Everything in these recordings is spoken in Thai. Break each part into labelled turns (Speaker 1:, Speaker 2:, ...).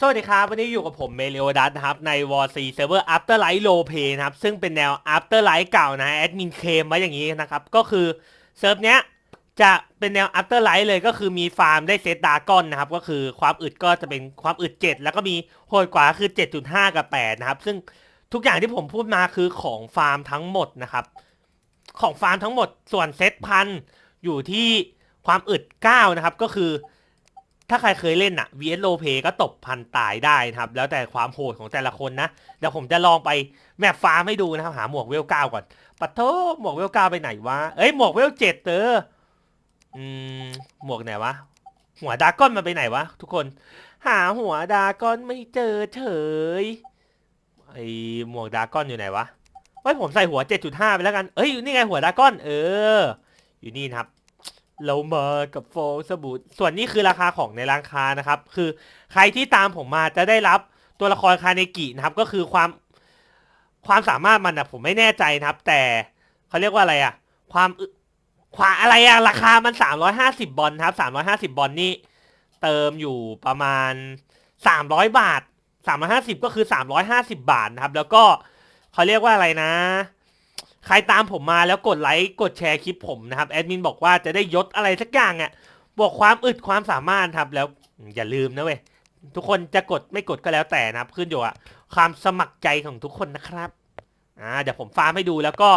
Speaker 1: สวัสดีครับ วันนี้อยู่กับผมเมลิโอดัสนะครับ ใน w a r c Server Afterlife Roleplay นะครับ ซึ่งเป็นแนว Afterlife เก่านะแอดมินเคลมไว้อย่างนี้นะครับ ก็คือเซิร์ฟเนี้ยจะเป็นแนว Afterlife เลยก็คือมีฟาร์มได้เซตดากอนนะครับ ก็คือความอึดก็จะเป็นความอึด 7 แล้วก็มีโหดกว่าคือ 7.5 กับ 8 นะครับ ซึ่งทุกอย่างที่ผมพูดมาคือของฟาร์มทั้งหมดนะครับ ของฟาร์มทั้งหมดส่วนเซตพันอยู่ที่ความอึด 9 นะครับก็คือ ถ้าใครเคยเล่นอะ VS l o p a y ก็ตบพันตายได้นะครับ แล้วแต่ความโหดของแต่ละคนนะ เดี๋ยวผมจะลองไปแมปฟ้าร์มให้ดูนะครับ หาหมวกเวลเก้าก่อนปัทโทหมวกเวลเก้าไปไหนวะ เอ้ยหมวกเวลเจ็ดเตออืมหมวกไหนวะ หัวดาก้อนมันไปไหนวะ ทุกคน หาหัวดาก้อนไม่เจอเฉย ไอหมวกดาก้อนอยู่ไหนวะเฮ้ผมใส่หัว 7.5 ไปแล้วกัน เอ้ยอยู่นี่ไงหัวดาก้อน เออ อยู่นี่นะครับ เรามากับโฟสบู่ส่วนนี้คือราคาของในร้านค้านะครับ คือใครที่ตามผมมาจะได้รับตัวละครคาเนกินะครับ ก็คือความความสามารถมันนะผมไม่แน่ใจนะครับ แต่เขาเรียกว่าอะไรอะความความอะไรอะราคามัน350บบอลครับ350บอลนี่เติมอยู่ประมาณ300บาท350ก็คือ350บาทนะครับ แล้วก็เขาเรียกว่าอะไรนะ ใครตามผมมาแล้วกดไลค์กดแชร์คลิปผมนะครับแอดมินบอกว่าจะได้ยศอะไรสักอย่างอะบอกความอึดความสามารถครับแล้วอย่าลืมนะเว้ยทุกคนจะกดไม่กดก็แล้วแต่นะครับขึ้นอยู่อะความสมัครใจของทุกคนนะครับอ่าเดี๋ยวผมฟาร์มให้ดูแล้วก็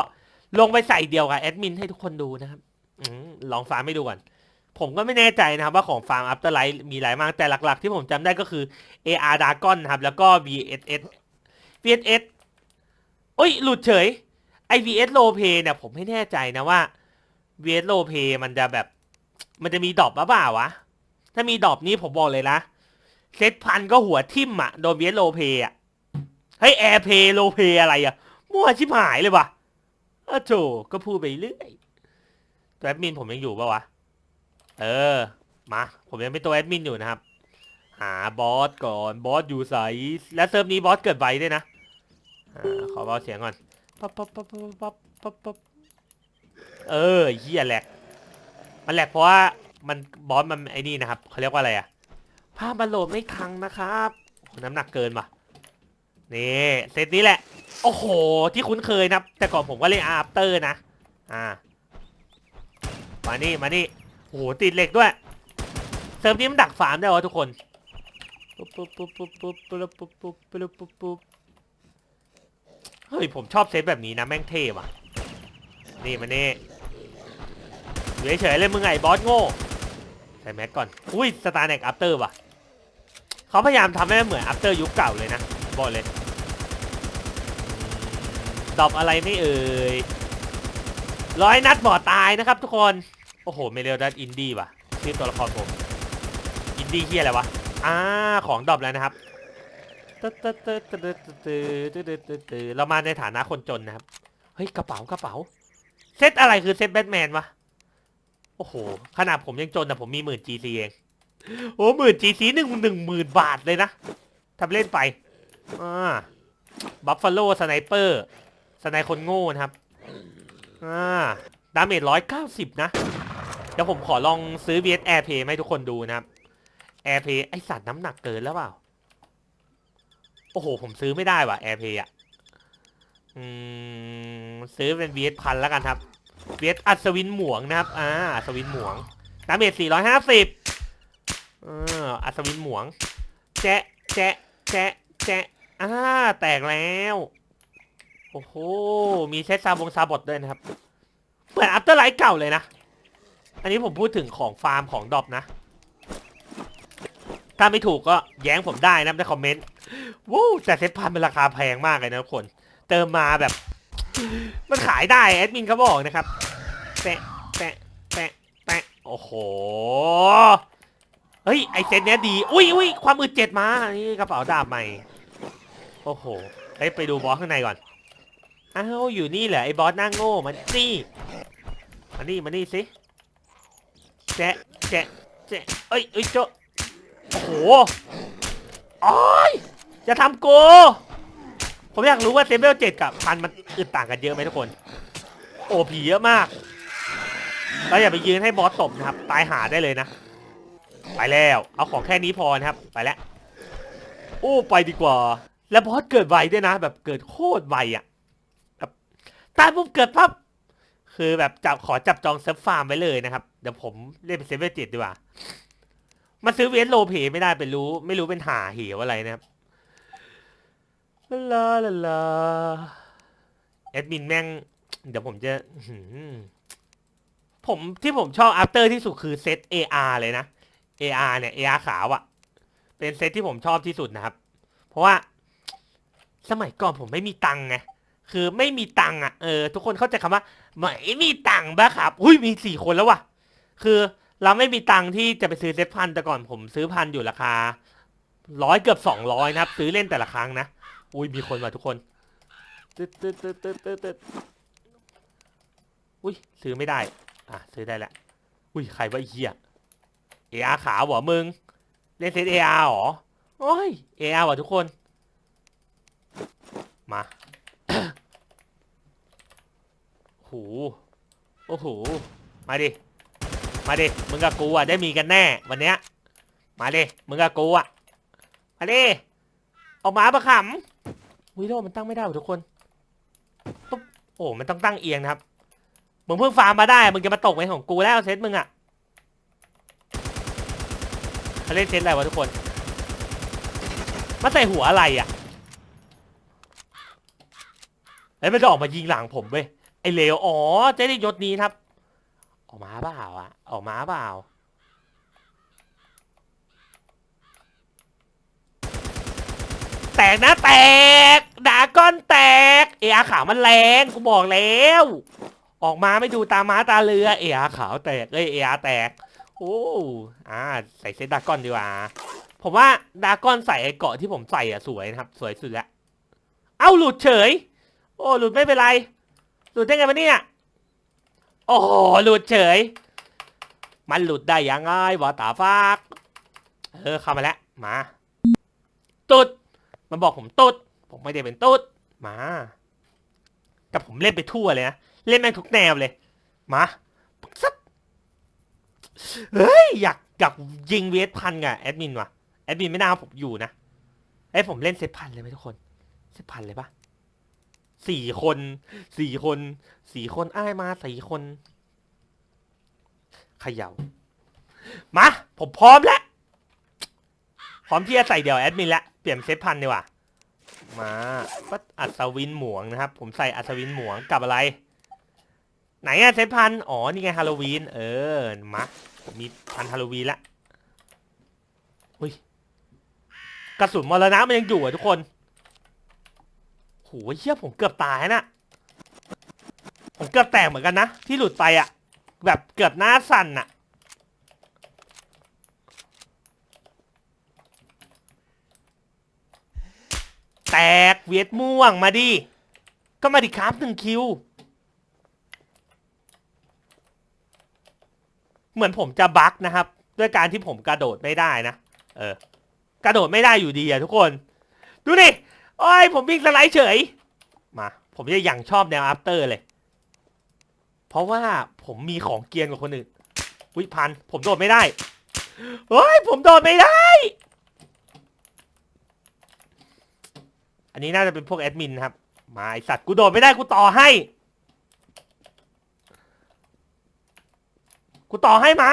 Speaker 1: ลงไปใส่เดียวกับแอดมินให้ทุกคนดูนะครับอลองฟาร์มให้ดูก่อนผมก็ไม่แน่ใจนะครับว่าของฟาร์มอัปเตอร์ไลท์มีหลายมากแต่หลักๆ ที่ผมจำได้ก็คือ AR Dragon นะครับแล้วก็ VSS VSS โอ้ยหลุดเฉย ไอ VS l o p a y เนี่ยผมไม่แน่ใจนะว่า VS l o p a y มันจะแบบ มันจะมีดรอปหรือเปล่าวะ ถ้ามีดรอปนี้ผมบอกเลยนะ เซตพันก็หัวทิ่มอะโดน VS l o p a y อะเฮ้ย Air Play l o p a y อะไรอะมั่วชิบหายเลยว่ะออโถก็พูดไปเรื่อยตัวแอดมินผมยังอยู่ปะวะ เออ มา ผมยังเป็นตัวแอดมินอยู่นะครับ หาบอสก่อน บอสอยู่ใสและเซิร์ฟนี้บอสเกิดไวด้วยนะอขอเบาเสียงก่อน ปั๊บปั๊บปั๊บปั๊บปั๊บปั๊บเออเฮียแหลกมันแหลกเพราะว่ามันบอสมันไอ้นี่นะครับเขาเรียกว่าอะไรอะภาพมันโหลดไม่ทังนะครับน้ำหนักเกินป่ะนี่เซตนี้แหละ โอ้โห ที่คุ้นเคยนะแต่ก่อนผมก็เล่นอาร์เตอร์นะ อ่า มานี่ มานี่โอ้โห ติดเหล็กด้วย เซิร์ฟนี้มันดักฟาร์มได้วะทุกคน ปุ๊บปุ๊บปุ๊บปุ๊บปุ๊บปุ๊บปุ๊บปุ๊บปุ๊บปุ๊บ เฮ้ยผมชอบเซตแบบนี้นะแม่งเท่ว่ะ นี่มานี่อยู่เฉยๆเลยมึงไงบอสโง่ใส่แมสก่อน อุ้ยสตาร์เน็กอัปเตอร์ว่ะเขาพยายามทำให้เหมือนอัปเตอร์ยุคเก่าเลยนะบอกเลยดรอปอะไรไม่เอ่ยร้อยนัดบ่อตายนะครับทุกคน โอ้โหเมเรลดันอินดี้ว่ะชื่อตัวละครผม อินดี้เฮียอะไรวะอ่าของดรอปแล้วนะครับ เรามาในฐานะคนจนนะครับ เฮ้ยกระเป๋ากระเป๋า เซตอะไรคือเซตแบทแมนวะ โอ้โห ขนาดผมยังจนแต่ผมมีหมื่น GC เอง โอ้หมื่น GC หนึ่งหนึ่งหมื่นบาทเลยนะทำเล่นไป อ่า บัฟฟาโลสไนเปอร์ สไนคนโง่นะครับ อ่า ดาเมจร้อยเก้าสิบนะ เดี๋ยวผมขอลองซื้อ VS Airplay ให้ทุกคนดูนะครับ Airplay ไอสัตว์น้ำหนักเกินแล้วเปล่า โอ้โห ผมซื้อไม่ได้ว่ะ AirPlay อะอืมซื้อเป็น VS พันแล้วกันครับ VS อัศวินหมวงนะครับ อ่าอัศวินหมวงดาเมจ450เอออัศวินหมวง แจ๊ะแจ๊ะแจ๊ะแจ๊ะอ่าแตกแล้ว โอ้โห มีเซตซาบงซาบดด้วยนะครับ เหมือนอัปเตอร์ไลท์เก่าเลยนะ อันนี้ผมพูดถึงของฟาร์มของดอบนะ ถ้าไม่ถูกก็แย้งผมได้นะในคอมเมนต์ วู้แต่เซ็ตพันเป็นราคาแพงมากเลยนะทุกคน เติมมาแบบ มันขายได้แอดมินเขาบอกนะครับแปะแปะแปะแปะโอ้โหเฮ้ยไอเซ็ตเนี้ยดีอุ้ยอุ้ยความอึดเจ็ดมานี่กระเป๋าดาบใหม่โอ้โหเฮ้ยไปดูบอสข้างในก่อนอ้าวอยู่นี่เหรอไอบอสหน้าโง่มันนี่มานี่มานี่สิแจ๊ะแจ๊ะแจ๊ะเอ้ยเอ้ยโจโอ้โหโอ้ย จะทำโก ผมอยากรู้ว่าเซเบลเจ็ดกับพันมันอึดต่างกันเยอะไหมทุกคน โอ้ผีเยอะมากเราอย่าไปยืนให้บอสตบนะครับ ตายหาได้เลยนะ ไปแล้ว เอาของแค่นี้พอนะครับ ไปแล้วโอ้ไปดีกว่า แล้วบอสเกิดไวด้วยนะ แบบเกิดโคตรไวอะแบบตายปุ๊บเกิดปั๊บคือแบบจับขอจับจองเซิร์ฟฟาร์มไว้เลยนะครับ เดี๋ยวผมเล่นเป็นเซเว่นเจ็ดดีกว่า มาซื้อเวสโลเพไม่ได้เป็นรู้ ไม่รู้เป็นหาเหวอะไรนะครับ ลาลาลาแอดมินแม่ง เดี๋ยวผมจะผมที่ผมชอบอัปเตอร์ที่สุดคือเซต AR เลยนะ AR เนี่ย AR ขาวอะ่ะ เป็นเซตที่ผมชอบที่สุดนะครับ เพราะว่า สมัยก่อนผมไม่มีตังค์ไงคือไม่มีตังค์อะเออทุกคนเข้าใจคำว่าไม่มีตังค์บ้าครับอุ้ยมีสี่คนแล้วว่ะ คือเราไม่มีตังค์ที่จะไปซื้อเซตพันแต่ก่อนผมซื้อพันอยู่ราคาร้อยเกือบสองร้อยนะครับ ซื้อเล่นแต่ละครั้งนะ อุ้ยมีคนมาทุกคนตึ๊ดตึ๊ดตึ๊ดตึ๊ดตึ๊ดตึ๊ดอุ้ยซื้อไม่ได้ อะซื้อได้แล้วอุ้ยใครวะไอ้เหี้ยเออาขาวเหรอมึงเล่นเซตเออาหรอโอ้ยเออาว่ะทุกคน มาโหโอ้โหมาดิมาดิมึงกับกูอะได้มีกันแน่วันเนี้ยมาดิมึงกับกูอะมาดิเอามาประขำ วิโดมันตั้งไม่ได้ว่ะทุกคนปุ๊บโอ้มันต้องตั้งเอียงนะครับมึงเพิ่งฟาร์มมาได้มึงจะมาตกในของกูแล้วเซตมึงอะเขาเล่นเซตอะไรวะทุกคนมาใส่หัวอะไรอะเฮ้ยมันจะออกมายิงหลังผมเว้ยไอเลวอ๋อเจะได้ยศนี้ครับ ออกมาเปล่าอะออกมาเปล่า ตกนะแตกดาก้อนแตก เออาขาวมันแรงกูบอกแล้ว ออกมาไม่ดูตาม้าตาเรือ เออาขาวแตกเอ้ยเออาแตกโอ้อ่าใส่เซตดาก้อนดีกว่าผมว่าดาก้อนใส่ไอ้เกาะที่ผมใส่อะสวยนะครับ สวยสุดล้วเอ้าหลุดเฉย โอ้หลุดไม่เป็นไร หลุดได้ไงวะเนี่ยโอ้โหหลุดเฉย มันหลุดได้ยังไงวะตาฟากเออเข้ามาแล้วมาตุด มันบอกผมตุดผมไม่ได้เป็นตุดมา แต่ผมเล่นไปทั่วเลยนะ เล่นแม่งทุกแนวเลย มาซัดเฮ้ย อยากอยากยิงเวทพันกับแอดมินว่ะ แอดมินไม่น่าเอาผมอยู่นะไอ้ผมเล่นเซตพันเลยไหมทุกคน เซตพันเลยปะสี่คน สี่คน สี่คน อ้ายมาสี่คนเขย่า มา ผมพร้อมแล้ว พร้อมที่จะใส่เดี่ยวแอดมินแล้วเปลี่ยนเซตพันดีกว่ามาก็อัศวินหมวงนะครับ ผมใส่อัศวินหมวงกับอะไร ไหนอะเซตพันอ๋อนี่ไงฮาโลวีนเออมาผมมีพันฮาโลวีนละอุ้ยกระสุนมรณะมันยังอยู่อะทุกคนโหเชี่ยผมเกือบตายนะผมเกือบแตกเหมือนกันนะ ที่หลุดไปอะแบบเกือบหน้าสั่นอะ แตกเวียดม่วงมาดิ ก็มาดิครับหนึ่งคิว เหมือนผมจะบั๊กนะครับ ด้วยการที่ผมกระโดดไม่ได้นะ เออ กระโดดไม่ได้อยู่ดีอะทุกคน ดูดิโอ้ยผมวิ่งสไลด์เฉย มา ผมจะยังชอบแนวอัปเตอร์เลย เพราะว่าผมมีของเกียนกว่าคนอื่นวิพัน ผมโดดไม่ได้ เฮ้ย ผมโดดไม่ได้ อันนี้น่าจะเป็นพวกแอดมินครับ มาไอสัตว์กูโดดไม่ได้กูต่อให้ กูต่อให้มา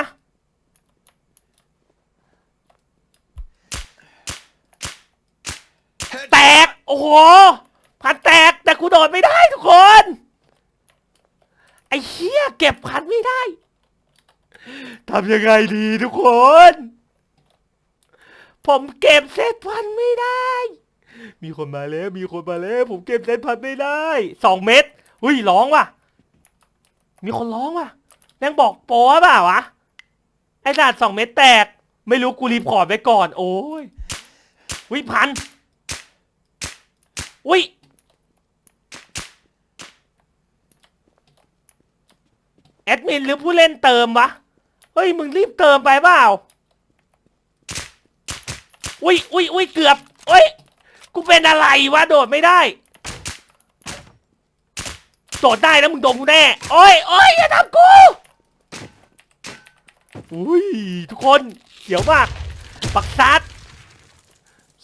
Speaker 1: แตก โอ้โหพันแตกแต่กูโดดไม่ได้ทุกคน ไอ้เชี่ยเก็บพันไม่ได้ทำยังไงดีทุกคน ผมเก็บเซตพันไม่ได้ มีคนมาแล้ว มีคนมาแล้ว ผมเก็บเซตพันไม่ได้สองเม็ดอุ้ยร้องว่ะ มีคนร้องว่ะแม่งบอกโป้เปล่าวะไอ้สัตว์สองเม็ดแตก ไม่รู้กูรีพอร์ตไว้ก่อน โอ้ยวิพันอุ้ยแอดมินหรือผู้เล่นเติมวะ เฮ้ย มึงรีบเติมไปเปล่า อุ้ยอุ้ยอุ้ยเกือบเฮ้ย กูเป็นอะไรวะโดดไม่ได้ โดดได้นะมึงโดนกูแน่ โอ้ยโอ้ยอย่าทำกู อุ้ยทุกคนเขียวมาก ปักซัด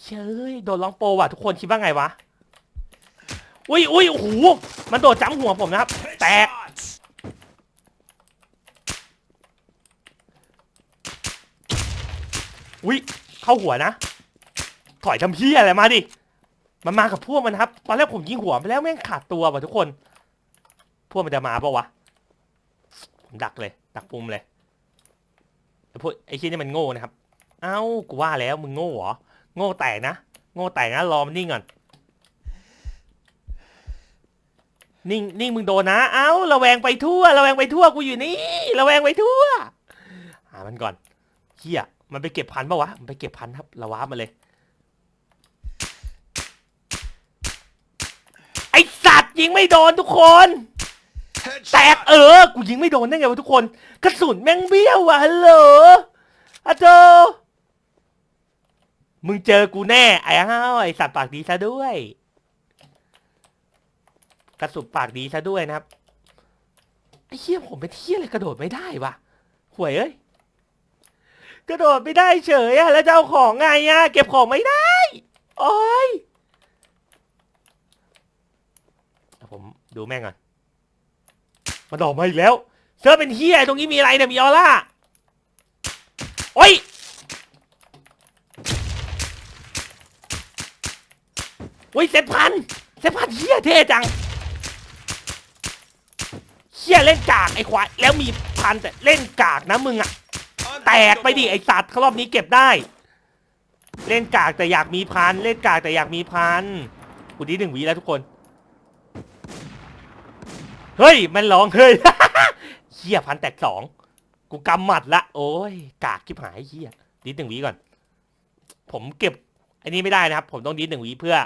Speaker 1: เชยโดนลองโปรว่ะทุกคนคิดว่าไงวะ อุ้ยอุ้ยโอ้โห มันโดดจ้ำหัวผมนะครับ แตก อุ้ยเข้าหัวนะ ถอยทำเพี้ยอะไรมาดิ มันมากับพวกมันครับ ตอนแรกผมยิงหัวไปแล้วแม่งขาดตัวว่ะทุกคน พวกมันจะมาปะวะ ดักเลย ดักปุ่มเลยไอ้พวกไอ้ชิ้นนี่มันโง่นะครับ เอ้า กูว่าแล้วมึงโง่เหรอ โง่แตกนะ โง่แตกนะ รอมันนิ่งก่อน นิ่ง นิ่งมึงโดนนะ เอ้า ระแวงไปทั่ว ระแวงไปทั่ว กูอยู่นี่ ระแวงไปทั่ว หามันก่อนเฮียมันไปเก็บพันปะวะ มันไปเก็บพันครับ ระวาบมาเลย ยิงไม่โดนทุกคน แตกเออ กูยิงไม่โดนได้ไงวะทุกคน กระสุนแม่งเบี้ยวว่ะฮัลโหลอะโจมึงเจอกูแน่ไอ้ห้าวไอ้สัตว์ปากดีซะด้วย กระสุนปากดีซะด้วยนะครับไอ้เหี้ยผมเป็นเหี้ยอะไรกระโดดไม่ได้วะห่วยเอ้ยกระโดดไม่ได้เฉยอะแล้วจะเอาของไงอะเก็บของไม่ได้โอ้ยผม ดูแม่งก่อนมันออกมาอีกแล้วเซิร์ฟเป็นเฮียตรงนี้มีอะไรเนี่ยมีออร่าโอ้ยโอ้ยเซฟพันเซฟพันเฮียเท่จังเฮียเล่นกากไอ้ควายแล้วมีพันแต่เล่นกากนะมึงอะแตกไปดิไอ้สัตว์เขารอบนี้เก็บได้ เล่นกากแต่อยากมีพันเล่นกากแต่อยากมีพันกูดีหนึ่งวีแล้วทุกคน เฮ้ย มันร้องเฮ้ย เฮียพันแตกสอง กูกำหมัดละ โอ้ย กากคิบหายเฮียดิดหนึ่งวีก่อน ผมเก็บ อันนี้ไม่ได้นะครับ ผมต้องดิดหนึ่งวีเพื่อ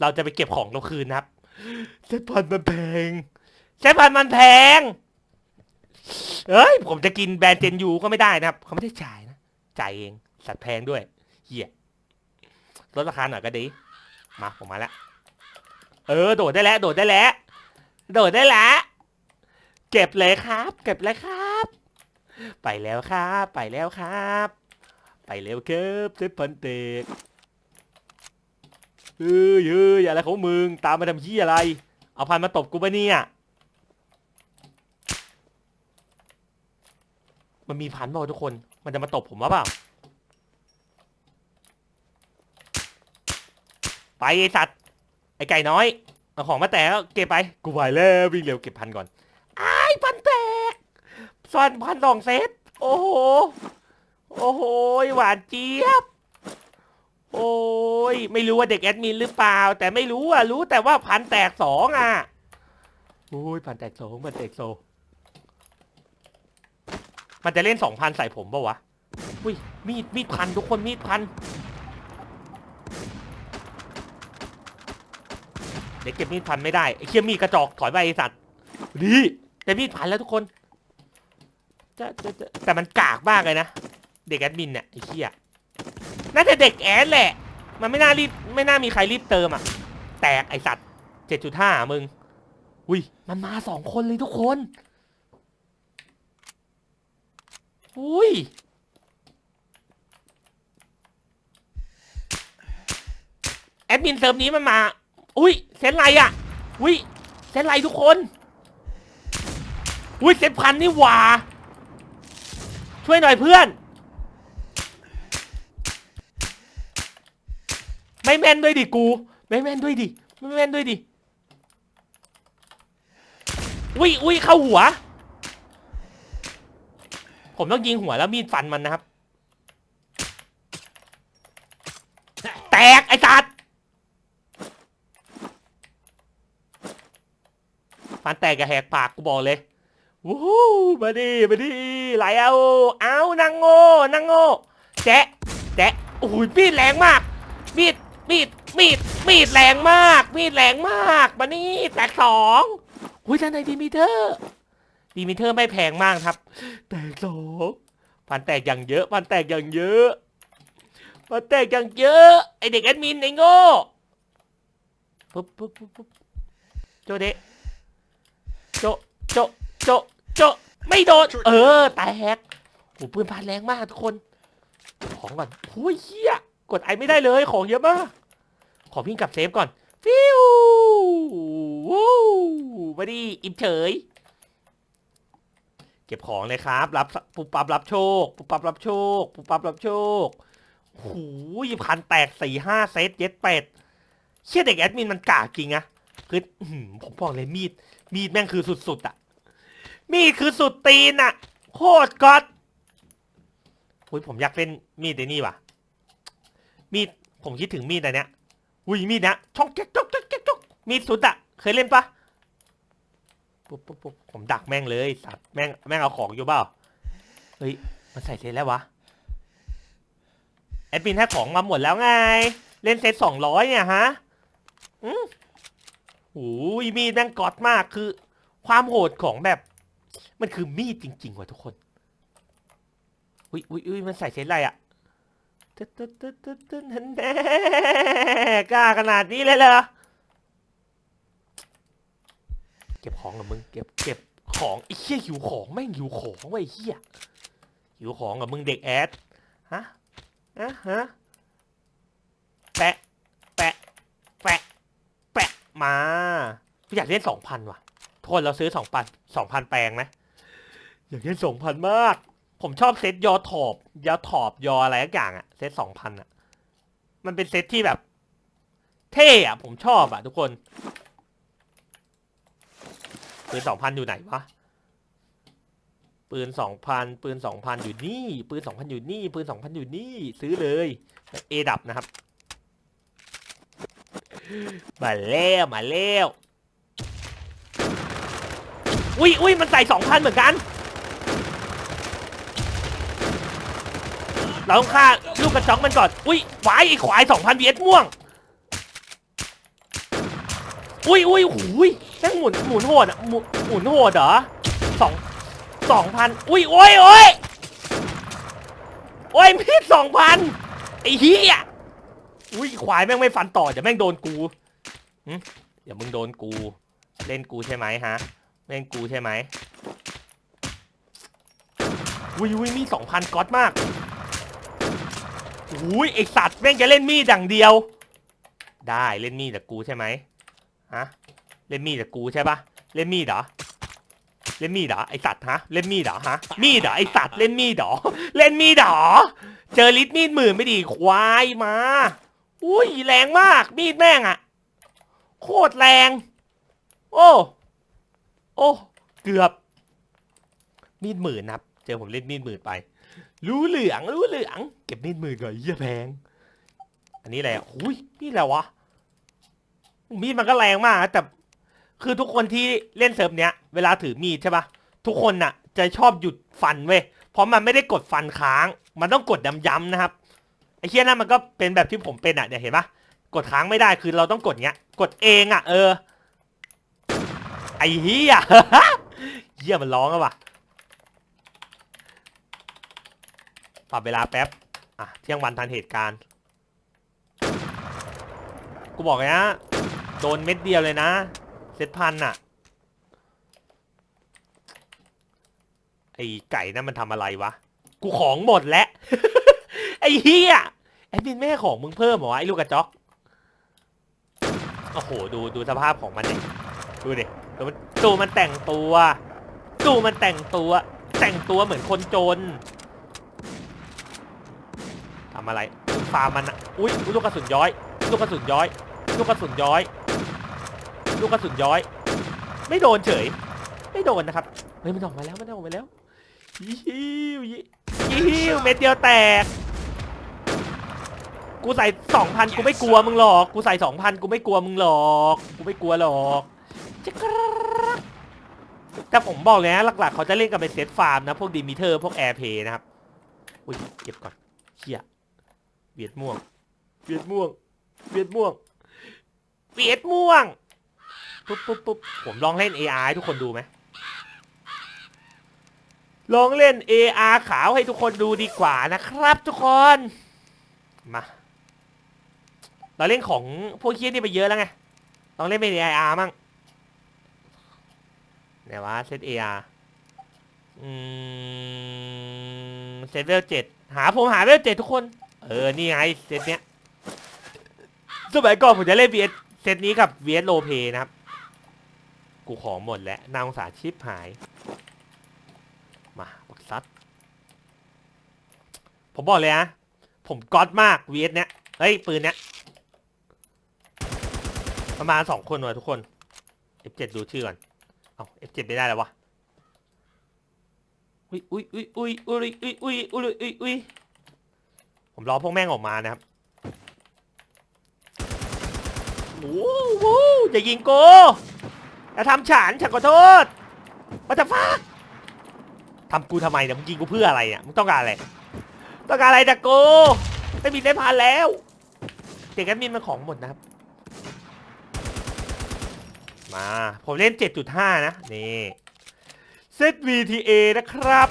Speaker 1: เราจะไปเก็บของเราคืนนะครับเซตพันมันแพงเซตพันมันแพง เอ้ย ผมจะกินแบรนด์เจนยูก็ไม่ได้นะครับ เขาไม่ได้จ่ายนะ จ่ายเอง สัตว์แพงด้วยเฮียลดราคาหน่อยก็ดี มาผมมาแล้ว เออ โดดได้แล้ว โดดได้แล้ว โดดได้แล้วเก็บเลยครับ เก็บเลยครับ ไปแล้วครับ ไปแล้วครับ ไปแล้วครับเซฟพันเตกเฮ้ยเฮ้ยอะไรของมึงตามมาทำยี่อะไร เอาพันมาตบกูปะเนี่ยมันมีพันเปล่ทุกคน มันจะมาตบผมวะเปล่า ไปไอสัตว์ ไอไก่น้อย เอาของมาแตกแล้วเก็บไป กูไหวแล้ววิ่งเร็วเก็บพันก่อนไอ้ายพันแตกซ่อนพันสองเซต โอ้โห โอ้โห หวานเจี๊ยบ โอ้ย ไม่รู้ว่าเด็กแอดมินหรือเปล่า แต่ไม่รู้อะ รู้แต่ว่าพันแตกสองอะ โอ้ยพันแตกสองพันแตกโซมันจะเล่นสองพันใส่ผมปะวะ อุ้ย มีด มีดพันทุกคนมีดพัน เด็กเก็บมีดพันไม่ได้ไอ้เคียมีดกระจอกถอยไปไอสัตว์ดีแต่มีดพันแล้วทุกคนจะจะจะแต่มันกากมากเลยนะ เด็กแอดมินเนี่ยไอ้เคียน่าจะเด็กแอดแหละ มันไม่น่ารีบไม่น่ามีใครรีบเติมอะ แตกไอสัตว์เจ็ดจุดห้ามึง อุ้ยมันมาสองคนเลยทุกคน อุ้ยแอดมินเซิร์ฟนี้มันมา อุ้ยเซนไรอะ อุ้ยเซนไรทุกคน อุ้ยเซนพันนี่หว่า ช่วยหน่อยเพื่อน ไม่แม่นด้วยดิกู ไม่แม่นด้วยดิ ไม่แม่นด้วยดิ อุ้ยอุ้ยเข้าหัว ผมต้องยิงหัวแล้วมีดฟันมันนะครับ แตกไอ้สัตว ฟันแตกกับแหกปากกูบอกเลยวู้มาดิมาดิไหลเอาเอานางโง่นางโง่แจ๊ะแจ๊ะโอ้ยมีดแรงมากมีดมีดมีดมีดแรงมาก มีดแรงมากมานี่แตกสองอุ้ยท่านในดีมิเตอร์ดีมิเตอร์ไม่แพงมากครับ แตกสองฟันแตกอย่างเยอะฟันแตกอย่างเยอะฟันแตกอย่างเยอะไอเด็กแอดมินไอโง่ปุ๊บปุ๊บปุ๊บปุ๊บโจเดะ โจะโจะโจะโจะไม่โดน เออ แตกโอ้ปืนพานแรงมากทุกคน ของก่อนโอ้ยเฮียกดไอไม่ได้เลย ของเยอะมาก ขอวิ่งกลับเซฟก่อน ฟิววู้มาดิอิมเฉย เก็บของเลยครับ รับปุบปับรับโชค ปุบปับรับโชค ปุบปับรับโชคโอ้โหพันแตกสี่ห้าเซตเย็ดเป็ดเชี่ยเด็กแอดมินมันกากจริงอะคืออื้อหือผมบอกเลยมีด มีดแม่งคือสุดๆอะมีดคือสุดตีนอะโคตรก๊อตอุ้ยผมอยากเล่นมีดไอ้นี่ว่ะ มีดผมคิดถึงมีดอันเนี้ยอุ้ยมีดเนี้ยช่องแก๊กจ๊อกแก๊กจ๊กจ๊อกมีดสุดอะ เคยเล่นปะปุ๊บปุ๊บปุ๊บผมดักแม่งเลยสัตว์แม่งแม่งเอาของอยู่เปล่าเฮ้ยมันใส่เซตแล้ววะแอดมินให้ของมาหมดแล้วไง เล่นเซตสองร้อยเนี่ยฮะอืม โอ้ยมีดแม่งกอตมากคือ ความโหดของแบบ มันคือมีดจริง ๆ ว่ะทุกคนอุ้ยอุ้ยอุ้ยมันใส่เซตอะไรอะตึ๊ดตึ๊ดตึ๊ดตึ๊ดตึ๊ดแน่กล้าขนาดนี้เลยเหรอเก็บของกับมึงเก็บเก็บของไอ้เหี้ยหิวของแม่งหิวของเว้เหี้ยหิวของกับมึงเด็กแอดฮะฮะฮะแปะ มาอยากเล่นสองพันว่ะโทษเราซื้อสองพันสองพันแปลงไหมอยากเล่นสองพันมาก ผมชอบเซตยอถอบยอถอบยออะไรสักอย่างอะเซตสองพันอะมันเป็นเซตที่แบบ เท่อะผมชอบอะทุกคนปืนสองพันอยู่ไหนวะปืนสองพันปืนสองพันอยู่นี่ ปืนสองพันอยู่นี่ ปืนสองพันอยู่นี่ ซื้อเลยเอดับนะครับ มาแล้วมาแล้วอุ้ยอุ้ยมันใส่สองพันเหมือนกัน เราต้องฆ่าลูกกระจอกมันก่อน อุ้ยหวายไอ้ควายสองพันเวม่วง อุ้ยอุ้ยหูยแม่งหมุนหมุนโหดอะหมุนหมุนโหดเหรอสองสองพันอุ้ยโอ้ยโอ้ยโอ้ยมีสองพันไอ้เหี้ย อุ้ยควายแม่งไม่ฟันต่อเดี๋ยวแม่งโดนกูเดี๋ยวมึงโดนกู เล่นกูใช่ไหมฮะ เล่นกูใช่ไหมอุ้ยอุ้ยมีสองพันก๊อตมากอุ้ยไอสัตว์แม่งจะเล่นมีดอย่างเดียว ได้เล่นมีดจากกูใช่ไหมฮะเล่นมีดจากกูใช่ปะเล่นมีดเหรอเล่นมีดเหรอไอสัตว์ฮะเล่นมีดเหรอฮะมีดเหรอไอสัตว์เล่นมีดเหรอเล่นมีดเหรอเจอลิตมีดหมื่นไม่ดีควายมา อุ้ยแรงมากมีดแม่งอะโคตรแรง โอ้โอ้เกือบ มีดหมื่นนะครับ เจอผมเล่นมีดหมื่นไป รู้เหลืองรู้เหลือง เก็บมีดหมื่นก่อนเยี่ยแพง อันนี้อะไรอะหุยมีดอะไรวะมีดมันก็แรงมากแต่คือทุกคนที่เล่นเซิร์ฟเนี้ย เวลาถือมีดใช่ปะทุกคนน่ะ จะชอบหยุดฟันเว้ยเพราะมันไม่ได้กดฟันค้าง มันต้องกดย้ำๆนะครับ ไอ้เชี่ยนั่นมันก็เป็นแบบที่ผมเป็นอะเนี่ยเห็นปะกดค้างไม่ได้คือเราต้องกดเงี้ย กดเองอะ เออ ไอ้เหี้ยเหี้ยมันร้องอะว่ะปรับเวลาแป๊บ อะ เที่ยงวันทันเหตุการณ์ กูบอกเลยนะ โดนเม็ดเดียวเลยนะ เซตพันน่ะ ไอ้ไก่นั่นมันทำอะไรวะ กูของหมดแล้ว ไอ้เฮียไอ้บินแม่ของมึงเพิ่มเหรอวะไอ้ลูกกระจอกโอ้โหดูดูสภาพของมันดิดูดิดูมันดูมันแต่งตัวดูมันแต่งตัว แต่งตัวเหมือนคนจนทำอะไรฟาร์มมันอะอุ้ยลูกกระสุนย้อย ลูกกระสุนย้อย ลูกกระสุนย้อย ลูกกระสุนย้อย ไม่โดนเฉย ไม่โดนนะครับเฮ้ยมันออกมาแล้วมันออกมาแล้วยิวยิยิวเม็ดเดียวแตก กูใส่สองพันกูไม่กลัวมึงหรอก กูใส่สองพันกูไม่กลัวมึงหรอก กูไม่กลัวหรอกจะกรักแต่ผมบอกเลยนะหลักๆ เขาจะเล่นกันเป็นเซตฟาร์มนะ พวกดีมิเตอร์พวกแอร์เพย์นะครับ อุ้ยเก็บก่อนเชี่ยเวียดม่วง เวียดม่วง เวียดม่วง เวียดม่วง ปุ๊บปุ๊บปุ๊บผมลองเล่น AR ให้ทุกคนดูไหมลองเล่น AR ขาวให้ทุกคนดูดีกว่านะครับทุกคน มา เราเล่นของพวกเคียนี่ไปเยอะแล้วไงลองเล่นเป็น AR มั่งไหนวะเซต AR อืมเซตเวลเจ็ดหาผมหาเวลเจ็ดทุกคน เออ นี่ไงเซตเนี้ยสมัยก่อนผมจะเล่น VS เซตนี้กับ VS โลเพนะครับ กูของหมดแล้วนางสาชิปหาย มาบักซัด ผมบอกเลยนะผมก๊อตมาก VS เนี้ยเฮ้ย ปืนเนี้ย ประมาณสองคนว่ะทุกคน F7 ดูชื่อก่อน เอา F7 ไม่ได้แล้ววะ อุ้ยอุ้ยอุ้ยอุ้ยอุ้ยอุ้ยอุ้ยอุ้ยอุ้ยอุ้ยผมรอพวกแม่งออกมานะครับโอ้โหอย่ายิงกูอย่าทำฉันฉันขอโทษว่าจะฟาทำกูทำไมเนี่ยมึงยิงกูเพื่ออะไรอะมึงต้องการอะไร ต้องการอะไรจากกูไม่มีเล่นพานแล้วเด็กแอดมินมันของหมดนะครับ มา ผมเล่น 7.5 นะ นี่เซต VTA นะครับ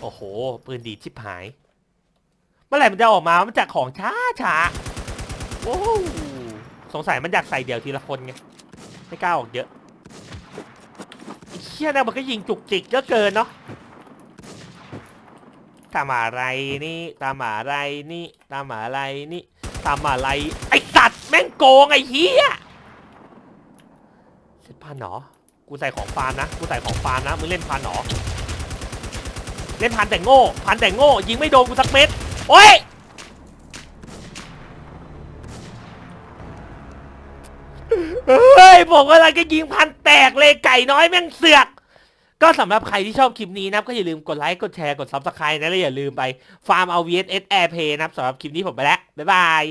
Speaker 1: โอ้โห ปืนดีชิบหาย เมื่อไหร่มันจะออกมา มันจากของช้าช้าโอ้โหสงสัยมันอยากใส่เดี่ยวทีละคนไง ไม่กล้าออกเยอะเชี่ยนะมันก็ยิงจุกจิกเยอะเกินเนาะทำอะไรนี่ทำอะไรนี่ทำอะไรนี่ทำอะไร ไอสัตว์แม่งโกงไอเหี้ย พันหนอกูใส่ของฟาร์มนะ กูใส่ของฟาร์มนะ มึงเล่นพันหนอเล่นพันแต่โง่พันแต่โง่ ยิงไม่โดนกูสักเม็ด โอ้ย เฮ้ยผมกำลังจะยิงพันแตกเลยไก่น้อยแม่งเสือก ก็สำหรับใครที่ชอบคลิปนี้นะครับ ก็อย่าลืมกดไลค์ กดแชร์ กดซับสไครต์นะ และอย่าลืมไปฟาร์มเอา VSS Airplay นะครับสำหรับคลิปนี้ผมไปแล้ว บ๊ายบาย